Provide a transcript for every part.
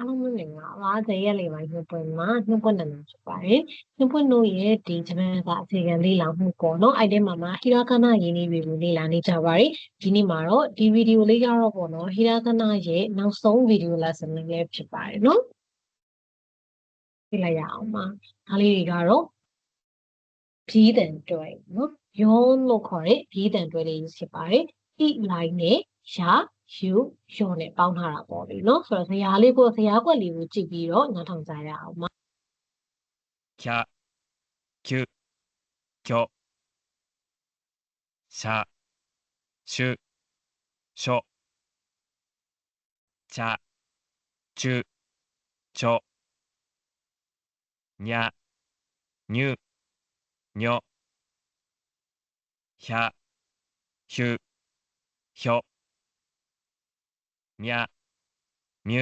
အားလုံးမင်္ဂလာပါဇေယျလေးပိုင်းနှစ်ပွင့်မှာနှစ်ပွင့်နာမည်ဖြစ်ပါတယ်နှစ်ပွင့်တို့ရဲ့ဒီဂျပန်ကအခြေခံလေ့လာမှုပေါ့နော်အဲ့ဒီမှာမှာဟီရာကနာယင်းလေးတွေကိုလေ့လာနေကြပါတယ်ဒီနေ့မှာတော့ဒီဗီဒီယိုလေးကတော့ပေါ့နော်ဟီရာကနာရဲ့နောက်ဆုံးဗီဒီယို lesson လေးလည်းဖြစ်ပါတယ်နော်ကြည့်လိုက်ရအောင်ပါဒါလေးတွေကတော့ဘီးတန်တွဲနော်ယွန်းလို့ခေါ်တဲ့ဘီးတန်တွဲလေးဖြစ်ပါတယ်ဒီ line နဲ့ရာ ယူရောနဲ့ပေါင်းထားတာပေါ့လေနော်ဆိုတော့ဇရာလေးကိုဇရာကွက်လေးကိုကြည့်ပြီးတော့နားထောင်ကြရအောင်ပါ キャ、キュ、キョ、シャ、シュ、ショ、チャ、チュ、チョ、ニャ、ニュ、ニョ、ヒャ、 မြမြ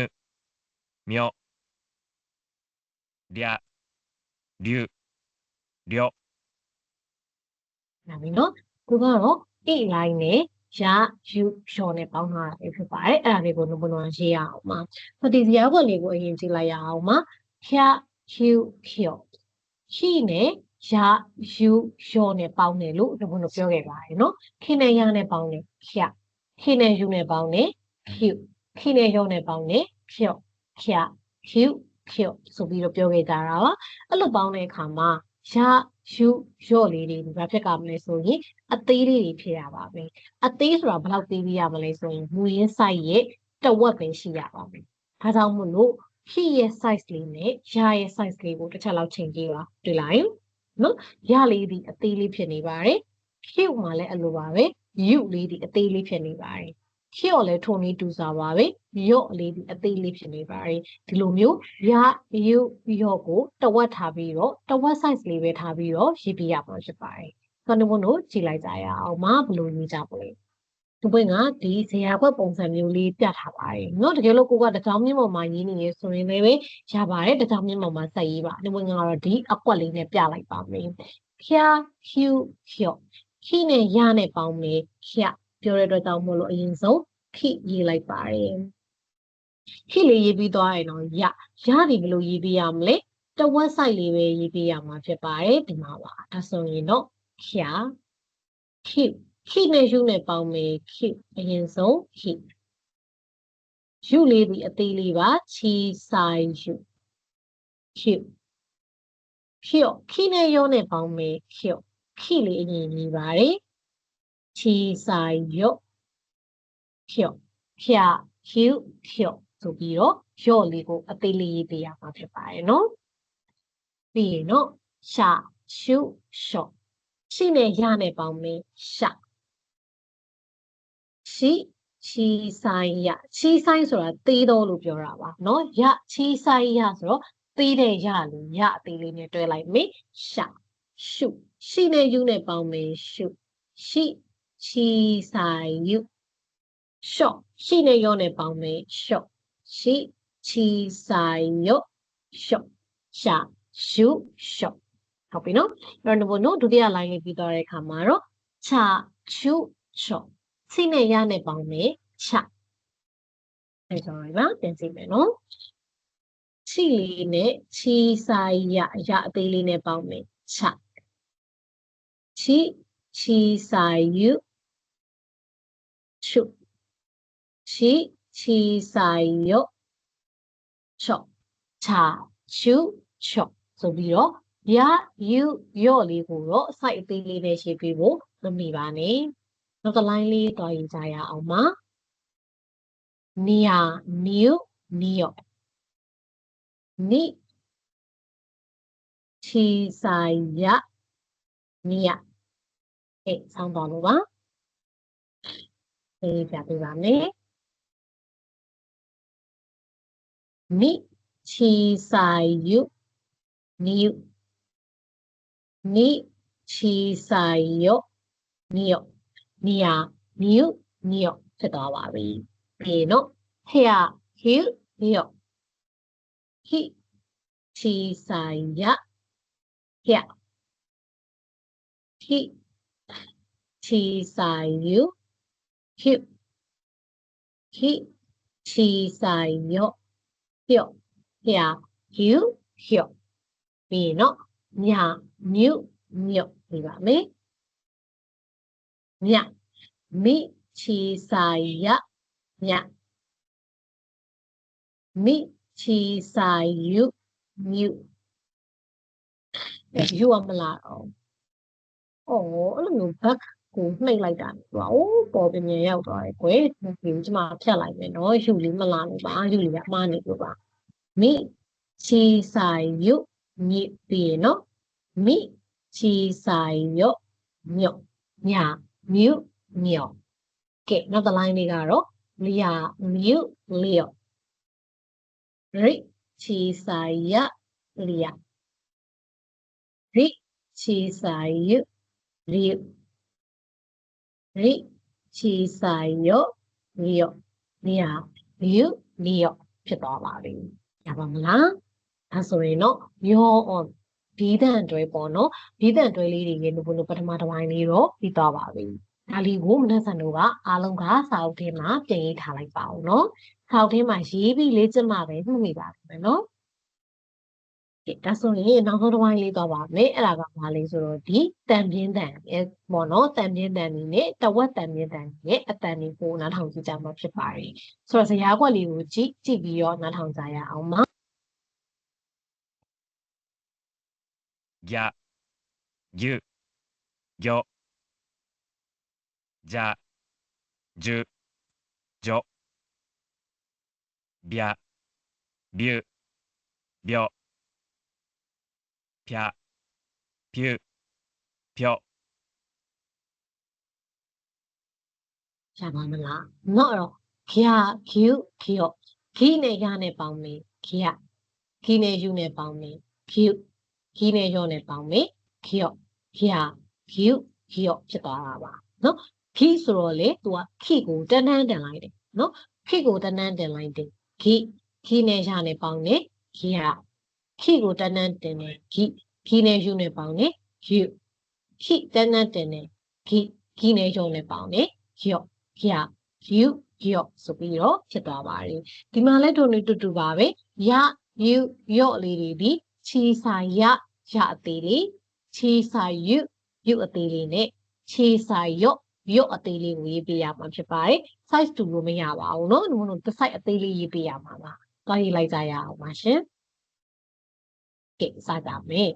မြော့ဒျာဒျူဒျော့နာမည်နော်သူကတော့တိလိုင်းနဲ့ရယူရှော်နဲ့ပေါင်းထားတာဖြစ်ပါတယ်အဲ့ဒါတွေကိုနုံနုံရေးရအောင်ပါဆိုဒီဇာတ်ဝင်လေးကိုအရင်ကြည့်လိုက်ရအောင်ပါဖြာယူဖြော်ရှိနဲ့ရယူရောနဲ့ပေါင်းတယ်လို့ဒီလိုပြောခဲ့ပါတယ်နော်ခင်နဲ့ရနဲ့ပေါင်းတယ်ဖြခင်နဲ့ယူနဲ့ပေါင်းတယ် ဖြူခိနဲ့ရောနဲ့ပေါင်းတယ်ဖြောဖြာဖြူဖြောဆိုပြီးတော့ပြောခဲ့ကြတာပါအဲ့လိုပေါင်းတဲ့အခါမှာရာယူရော့လေးတွေဘာဖြစ်ကြမလဲဆိုရင်အသေးလေးတွေဖြစ်ရပါမယ်။အသေးဆိုတာဘယ်လောက်သေးပြရမလဲဆိုရင်မူရင်း size ရဲ့တဝက်ပဲရှိရပါမယ်။ဒါကြောင့်မို့လို့ဖြစ်ရဲ့ size လေးနဲ့ရရဲ့ size လေးကိုတစ်ချက်လောက်ချိန်ကြည့်ပါတွေ့လား။နော်ရလေးဒီအသေးလေးဖြစ်နေပါတယ်။ဖြစ်မှာလည်းအလိုပါပဲ။ယူလေးဒီအသေးလေးဖြစ်နေပါတယ်။ ဖြစ်ော်လည်းထုံလေးတူစားပါပဲ။ရော့လေးဒီအသေးလေးဖြစ်နေပါတယ်။ဒီလိုမျိုးရယူရော့ကိုတဝက်ထားပြီးတော့တဝက် size လေးပဲထားပြီးတော့ရေးပြရမှာဖြစ်ပါတယ်။ ခဏဘုံတို့ကြည့်လိုက်ကြရအောင်မဘယ်လိုရေးကြမလဲဒီပွင့်ကဒီဇရာဘက်ပုံစံမျိုးလေးပြထားပါတယ်เนาะတကယ်လို့ကိုကတစ်ကြောင်မြင့်ပေါ်မှာရေးနေရဆိုရင်လည်းပဲရပါတယ်တစ်ကြောင်မြင့်ပေါ်မှာဆက်ရေးပါဒီပွင့်ကတော့ဒီအကွက်လေးနဲ့ပြလိုက်ပါမယ်ဖြာဖြူဖြော့ခိနဲ့ရနဲ့ပေါင်းမယ်ဖြာ ပြောတဲ့အတွက်ကြောင့်မို့လို့အရင်ဆုံးခိရေးလိုက်ပါတယ်ခိလေးရေးပြီးသွားရင်တော့ရရဒီဘယ်လိုရေးပြရမလဲတဝက်ဆိုင်လေးပဲရေးပြရမှာဖြစ်ပါတယ်ဒီမှာပါဒါဆိုရင်တော့ဖြာခိခိနဲ့ယူနဲ့ပေါင်းမယ်ခိအရင်ဆုံးခိယူလေးဒီအသေးလေးပါချီဆိုင်ယူခိဖြော့ခိနဲ့ရောနဲ့ပေါင်းမယ်ဖြော့ခိလေးအရင်ကြီးပါတယ် 起晒肉，飘飘飘飘，ဆိုပြီးတော့ရော့လေးကိုအသေးလေးရေးပေးရမှာဖြစ်ပါတယ်နော်။ပြီးရင်တော့ရှာရှုရှော့ရှိနဲ့ရနဲ့ပေါင်းပြီးရှာရှိချီဆိုင်ရချီဆိုင်ဆိုတာသေးတော့လို့ပြောတာပါနော်။ရချီဆိုင်ရဆိုတော့သေးတဲ့ရလို့ရအသေးလေးနဲ့တွဲလိုက်မိရှာရှုရှိနဲ့ယူနဲ့ပေါင်းပြီးရှုရှိ ချီဆိုင်ယူရှော့ရှိနဲ့ရောနဲ့ပေါင်းမယ်ရှော့ရှိချီဆိုင်ရော့ရှော့ရှာရှုရှော့ဟုတ်ပြီနော်အဲ့တော့နော်ဒုတိယ line လေးပြီးသွားတဲ့အခါမှာတော့ချာချူချော့စိနဲ့ရနဲ့ပေါင်းမယ်ချအဲ့ဆိုရပါပြန်ကြည့်မယ်နော်ချီလေးနဲ့ချီဆိုင်ရရအသေးလေးနဲ့ပေါင်းမယ်ချချီချီဆိုင်ယူ ချူချီချီဆိုင်ယောချော့ချာချူချော့ဆိုပြီးတော့ရယူရော့လေးကိုတော့အစိုက်အသေးလေးနဲ့ရှင်းပြဖို့မမီပါနဲ့နောက်ကလိုင်းလေးတွားရင်ကြရအောင်ပါနီယာနျူနီယော့နိချီဆိုင်ရနီယာအေးဆောင်းသွားလို့ပါ အေးပြပေးပါမယ်နိချီဆိုင်ယူနီယနိချီဆိုင်ယော့နိယော့နီယာနီယနီယော့ဖြစ်သွားပါပြီပြီးရင်တော့ဟေယဟီနီယော့ဟိချီဆိုင်ယဟေယဟိချီဆိုင်ယူ ဟိဟိချီဆိုင်ယော့ပြုတ်ဖျာယူဖြော့ပြီးရင်နော်ညမြုပ်မြုပ်ပြပါမယ်ညမိချီစာရညမိချီစာယူမြုပ်ယူရမလားတော့အော်အဲ့လိုမျိုး back ကို နှိပ်လိုက်တာသူကအိုးပေါ်ပြင်းပြန်ရောက်သွားတယ်ကွယ်ဒီကျမဖြတ်လိုက်မယ်နော်ယူလေးမလာလို့ပါယူလေးကအမှားနေလို့ပါမိချီဆိုင်ယုမြစ်ပြီးရနော်မိချီဆိုင်ယုမြုပ်ညာမြုပ်မြုပ်ကဲနောက်တစ် line လေးကတော့လျာမြုပ်လျော့ရိချီဆိုင်ရလျာရိချီဆိုင်ယု လျော့ရိချီဆိုင်ယုလျော့လျာမြုပ်လျော့ဖြစ်သွားပါပြီရပါမလားဒါဆိုရင်တော့ your on ဒီတန်တွဲပေါ့နော်ဒီတန်တွဲလေးတွေရဲ့ဘုလို့ပထမတစ်ပိုင်းလေးတော့ပြီးသွားပါပြီဒါလေးကိုမနက်ဆန်တို့ကအားလုံးကစာအုပ်ထဲမှာပြင်ရေးထားလိုက်ပါဦးနော်စာအုပ်ထဲမှာရေးပြီးလေ့ကျင့်မှပဲမှတ်မိပါမယ်နော် ကဲဒါဆိုရင်နောက်ဆုံးတစ်ပိုင်းလေးသွားပါမယ်အဲ့ဒါကဘာလဲဆိုတော့ဒီတန်ပြင်းတန်ရဲ့ပေါ့နော်တန်ပြင်းတန်နေနဲ့တဝက်တန်ပြင်းတန်ရဲ့အတန်လေးကိုနားထောင်ကြည့်ကြမှာဖြစ်ပါတယ်ဆိုတော့ဇရာကွက်လေးကိုကြည့်ကြည့်ပြီးတော့နားထောင်ကြရအောင်ပါ ぎゃ、ぎゅ、ぎょ、じゃ、じゅ、じょ、びゃ、びゅ、びょ、 ပြပြုပြော့ရပါမလားငော့တော့ခရခူခီရော့ခီနဲ့ရနဲ့ပေါင်းမယ်ခရခီနဲ့ယူနဲ့ပေါင်းမယ်ခူခီနဲ့ရော့နဲ့ပေါင်းမယ်ခီရော့ခရခူခီရော့ဖြစ်သွားတာပါနော်ခီဆိုတော့လေသူကခီကိုတန်းတန်းတင်လိုက်တယ်နော်ခီကိုတန်းတန်းတင်လိုက်တယ်ခီခီနဲ့ရနဲ့ပေါင်းတယ်ခရ ခီကိုတန်းတန်းတင်တယ်ခီခီနဲ့ယူနဲ့ပေါင်းတယ်ခယူခီတန်းတန်းတင်တယ်ခီခီနဲ့ရောနဲ့ပေါင်းတယ်ခရော့ ရယူရော့ဆိုပြီးတော့ဖြစ်သွားပါတယ်ဒီမှာလည်းတို့နေတူတူပါပဲရယူရော့လေးတွေဒီချီစာရရအသေးလေးချီစာယူယူအသေးလေးနဲ့ချီစာရော့ရော့အသေးလေးကိုရေးပေးရမှာဖြစ်ပါတယ် size တူလို့မရပါဘူးเนาะဒီလိုမျိုးတစ် size အသေးလေးရေးပေးရမှာပါတွားရေးလိုက်ကြရအောင်ပါရှင် ကဲစကြမယ်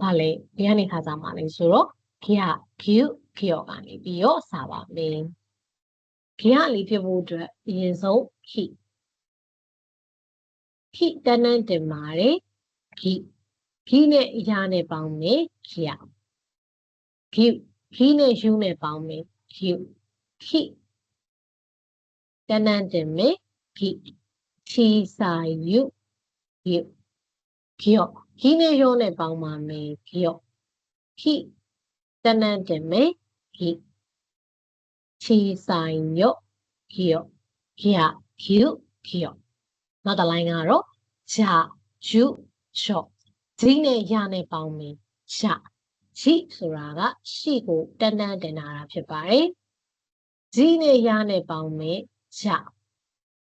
ဘာလဲဒီကနေခါကြမှာလဲဆိုတော့ခရ Q Q ကနေပြီးတော့စပါမယ်ခရလေးဖြစ်ဖို့အတွက်အရင်ဆုံးခိခိတန်းတန်းတင်ပါတယ်ခိခိနဲ့အရာနဲ့ပေါင်းမယ်ခရခိခိနဲ့ယူနဲ့ပေါင်းမယ်ယူခိတန်းတန်းတင်မယ်ခိချီစာယူယူခိ ယောခိနဲ့ရောနဲ့ပေါင်းပါမယ်ခိယောခိတန်းတန်းတင်မယ်ခိချီဆိုင်ညော့ခီယောခရခီယုခီယောနောက်တစ်လိုင်းကတော့ဂျာဂျုချော့ဂျင်းနဲ့ရနဲ့ပေါင်းပြီးချရှိဆိုတာကရှိကိုတန်းတန်းတင်တာဖြစ်ပါတယ်ဂျင်းနဲ့ရနဲ့ပေါင်းပြီးချ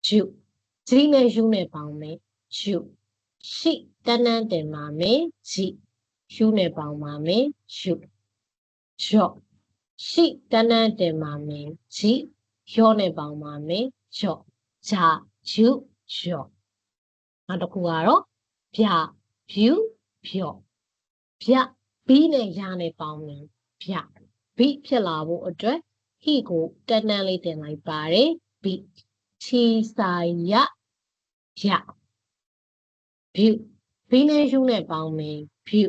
ဂျုဂျင်းနဲ့ယူနဲ့ပေါင်းပြီးဂျု ရှိတန်းတန်းတင်ပါမယ်ဂျီယူနဲ့ပေါင်းပါမယ်ဂျုချော့ရှိတန်းတန်းတင်ပါမယ်ဂျီရောနဲ့ပေါင်းပါမယ်ရော့ဂျာဂျုရော့နောက်တစ်ခုကတော့ဗျဖြူဖြော့ဗျဘီနဲ့ရနဲ့ပေါင်းမယ်ဗျဘီဖြစ်လာဖို့အတွက်ဟိကိုတန်းတန်းလေးတင်လိုက်ပါတယ်ဘီချီဆိုင်ရဗျ ဖြူဘီနဲ့ယူနဲ့ပေါင်းမယ်ဖြူ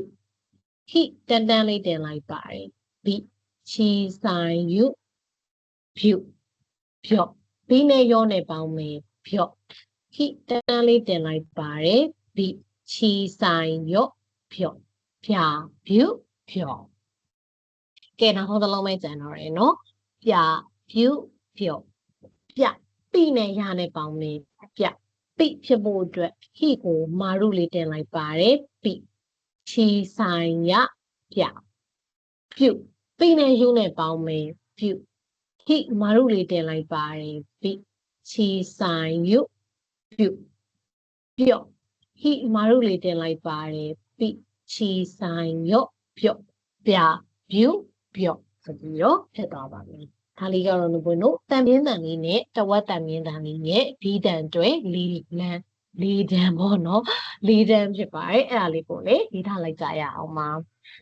ဟိတန်းတန်းလေးတင်လိုက်ပါတယ်ဘီချီဆိုင်ယူဖြူဖြော့ပြီးနဲ့ရောနဲ့ပေါင်းမယ်ဖြော့ခိတန်းလေးတင်လိုက်ပါတယ်ဒီချီဆိုင်ရော့ဖြော့ဖြာဖြူဖြော့ကဲနောက်ဆုံးတစ်လုံးပဲကျန်တော့တယ်နော်ပြဖြူဖြော့ပြပြီးနဲ့ရနဲ့ပေါင်းမယ်ပြ ပိဖြစ်ဖို့အတွက်ဟိကိုမာရုလေးတင်လိုက်ပါတယ်ပိချီဆိုင်ရပြဖြူပိနဲ့ယူနဲ့ပေါင်းမယ်ဖြူဟိမာရုလေးတင်လိုက်ပါတယ်ပိချီဆိုင်ယုပြုပြော့ဟိအမတို့လေးတင်လိုက်ပါတယ်ပိချီဆိုင်ရော့ပြော့ပြပြူပြော့ဆိုပြီးတော့ဖြစ်သွားပါမယ် ဒါလေးကတော့လို့ပွင့်တို့တန်ပြင်းတန်လေးနဲ့တဝက်တန်ပြင်းတန်လေးနဲ့ဒီတန်တွဲလီလန်လီတန်ပေါ့နော်လီတန်ဖြစ်ပါတယ်အဲ့ဒါလေးကိုလေရေးထားလိုက်ကြရအောင်ပါ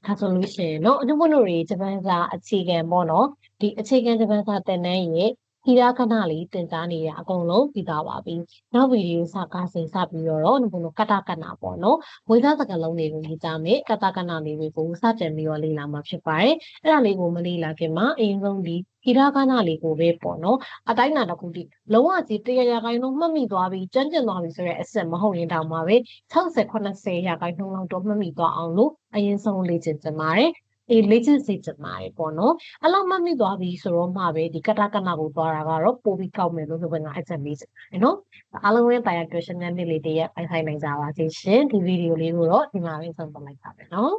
ဒါဆိုလို့ရှိရင်တော့အညွှန်းတို့တွေဂျပန်စာအခြေခံပေါ့နော်ဒီအခြေခံဂျပန်စာသင်တန်းရဲ့ ဟိရာခဏလေးတင်ကြားနေရအကုန်လုံးပြီးသားပါပြီနောက်ဗီဒီယိုစကားစင်စပြီးတော့အနုဘုနို့ကတကနာပေါ့နော်ဝေသားစကားလုံးတွေကိုရေးကြမယ်ကတကနာလေးတွေကိုစတင်ပြီးတော့လေ့လာမှာဖြစ်ပါတယ်အဲ့ဒါလေးကိုမလေ့လာခင်မှာအရင်ဆုံးဒီဟိရာခဏလေးကိုပဲပေါ့နော်အတိုင်းနာတစ်ခုတိလုံးဝကြီး100ရာခိုင်နှုန်းမှတ်မိသွားပြီးကျန်းကျင်သွားပြီဆိုတဲ့အစစ်မဟုတ်ရင်တောင်မှပဲ60 80ရာခိုင်နှုန်းလောက်တော့မှတ်မိသွားအောင်လို့အရင်ဆုံးလေ့ကျင့်ကြပါတယ် အေးလေ့ကျင့်စေချင်ပါတယ်ပေါ့နော်အဲ့လောက်မှတ်မိသွားပြီဆိုတော့မှပဲဒီကတကနာကိုသွားတာကတော့ပိုပြီးကောက်မယ်လို့ဆိုပဲငါအချက်မေးချင်တယ်နော်အားလုံးရဲ့တရား question နဲ့နေ့လေးတည်းရဲ့ဖိုင်ဖိုင်နိုင်ကြပါစေရှင်ဒီဗီဒီယိုလေးကိုတော့ဒီမှာပဲဆုံးသတ်လိုက်ပါမယ်နော်